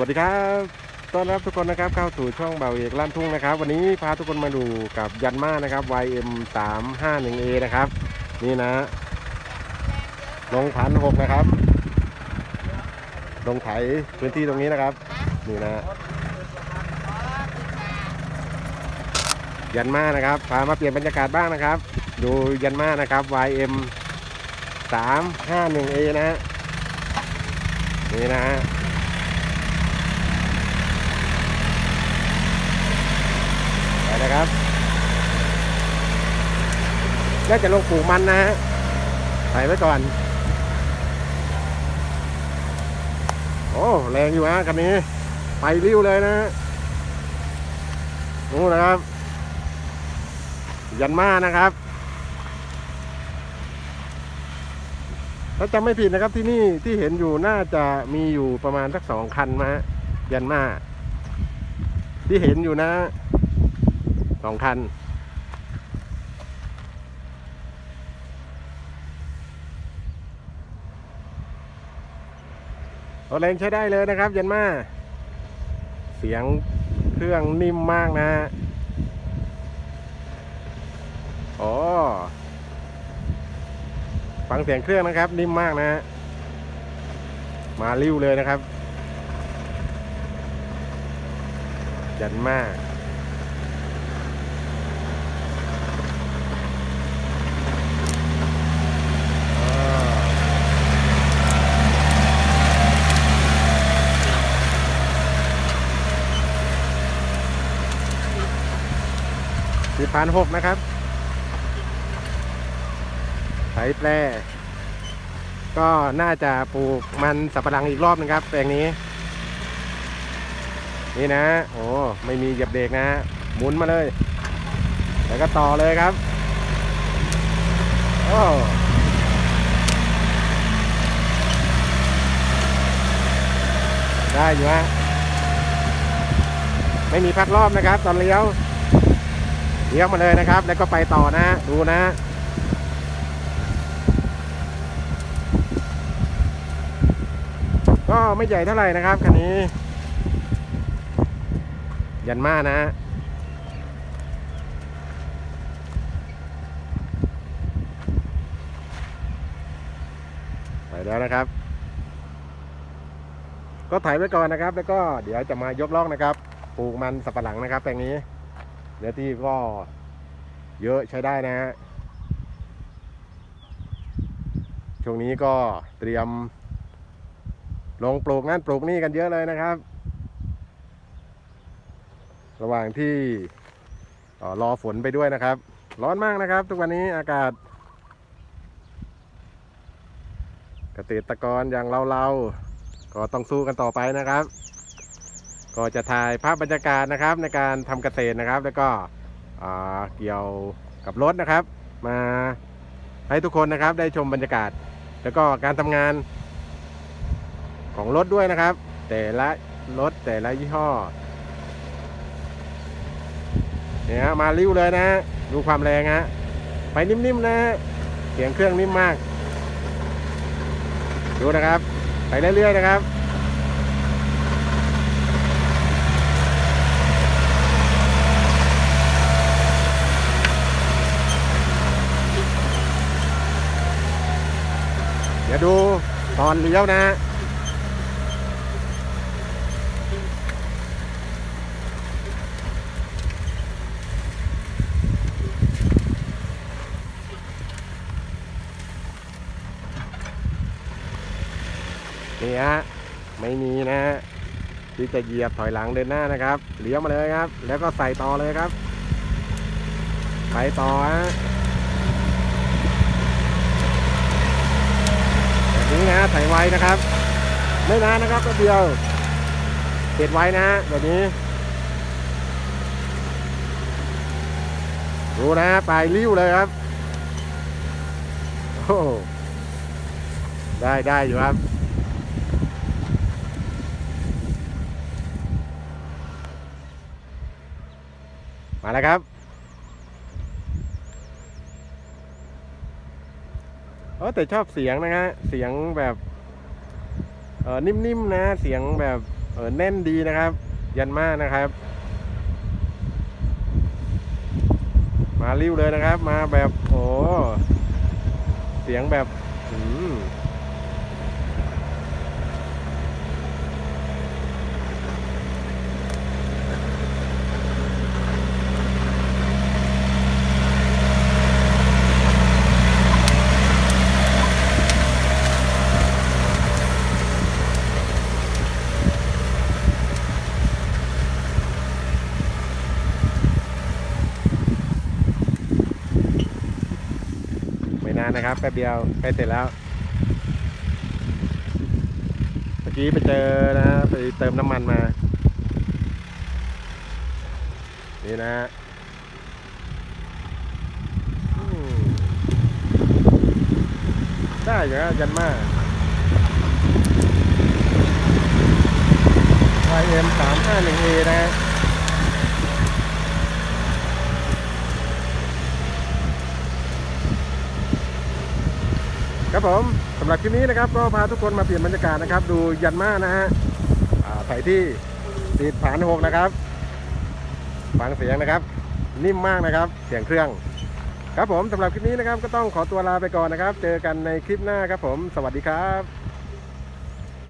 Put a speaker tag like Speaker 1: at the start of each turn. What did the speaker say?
Speaker 1: วัสดีครับต้อนรับทุกคนนะครับเข้าสู่ช่องเบาเอกลั่นทุ่งนะครับ วันนี้พาทุกคนมาดูกับยันมานะครับ YM 3 5 1 A นะครับ นี่นะลงพันหกนะครับ ลงไถพื้นที่ตรงนี้นะครับ นี่นะ ยันมานะครับ พามาเปลี่ยนบรรยากาศบ้างนะครับ ดูยันมานะครับ YM 3 5 1 A นะฮะนี่นะฮะ ไป นะครับ น่าจะลงปลูกมันนะฮะใส่ไว้ก่อน โอ้แรงอยู่ฮะคันนี้ ไปริ้วเลยนะฮะนู่นนะครับ ยันมานะครับถ้าจำไม่ผิดนะครับที่นี่ที่เห็นอยู่น่าจะมีอยู่ประมาณสักสองคันมาฮะยันมาที่เห็นอยู่นะ สองคันรถแรงใช้ได้เลยนะครับ ยันมาเสียงเครื่องนิ่มมากนะอ๋อฟังเสียงเครื่องนะครับ นิ่มมากนะ มาริ้วเลยนะครับ ยันมา สี่พันหกนะครับไถแปรก็น่าจะปลูกมันสับปะหลังอีกรอบนึงครับ แปลงนี้ นี่นะ โอ้ไม่มีเหยียบเบรกนะหมุนมาเลย แล้วก็ต่อเลยครับโอ้ได้อยู่ฮะไม่มีพักรอบนะครับ ตอนเลี้ยว เลี้ยวมาเลยนะครับ แล้วก็ไปต่อนะ ดูนะก็ไม่ใหญ่เท่าไหร่นะครับคันนี้ ยันมานะ ไปแล้วนะครับ ก็ถ่ายไว้ก่อนนะครับ แล้วก็เดี๋ยวจะมายกล่องนะครับ ปลูกมันสับปะหลังนะครับแปลงนี้ เนื้อที่ก็เยอะใช้ได้นะฮะช่วงนี้ก็เตรียม ลงปลูกนั่นปลูกนี่กันเยอะเลยนะครับ ระหว่างที่เอ่อรอฝนไปด้วยนะครับ ร้อนมากนะครับ ทุกวันนี้อากาศเกษตรกรอย่างเราเราๆก็ต้องสู้กันต่อไปนะครับ ก็จะถ่ายภาพบรรยากาศนะครับในการทำเกษตรนะครับ แล้วก็เกี่ยวกับรถนะครับ มาให้ทุกคนนะครับได้ชมบรรยากาศ แล้วก็การทำงานของรถด้วยนะครับ แต่ละรถแต่ละยี่ห้อเนี่ยมาริ้วเลยนะ ดูความแรงฮะไปนิ่มๆนะ เสียงเครื่องนิ่มมาก ดูนะครับ ไปเรื่อยๆนะครับ ยวดูตอนเลี้ยวนะฮะนี่ฮะไม่มีนะฮะที่จะเหยียบถอยหลังเดินหน้านะครับเลี้ยวมาเลยครับ แล้วก็ใส่ต่อเลยครับ ไปต่อฮะ นี้นะใส่ไว้นะครับ ไม่นานนะครับแป๊บเดียวเสร็จไว้นะแบบนี้ดูนะปลายริ้วเลยครับโอ้ได้ได้อยู่ครับมาแล้วครับ เออแต่ชอบเสียงนะฮะเสียงแบบเออนิ่มๆนะเสียงแบบออแน่นดีนะครับ ยันมากนะครับ มาริ้วเลยนะครับ มาแบบโอ้เสียงแบบอืมานนะครับแป๊บเดียวใกล้เสร็จแล้ว เมื่อกี้ไปเจอนะไปเติมน้ำมันมา นี่นะฮะอืมได้อยู่นะยันมา YM 3 5 1 A นะฮะ ครับผมสำหรับคลิปนี้นะครับก็พาทุกคนมาเปลี่ยนบรรยากาศนะครับ ดูยันมานะฮะไผ่ที่ติดผานหกนะครับฟังเสียงนะครับ นิ่มมากนะครับ เสียงเครื่อง ครับผมสำหรับคลิปนี้นะครับ ก็ต้องขอตัวลาไปก่อนนะครับ เจอกันในคลิปหน้าครับผม สวัสดีครับ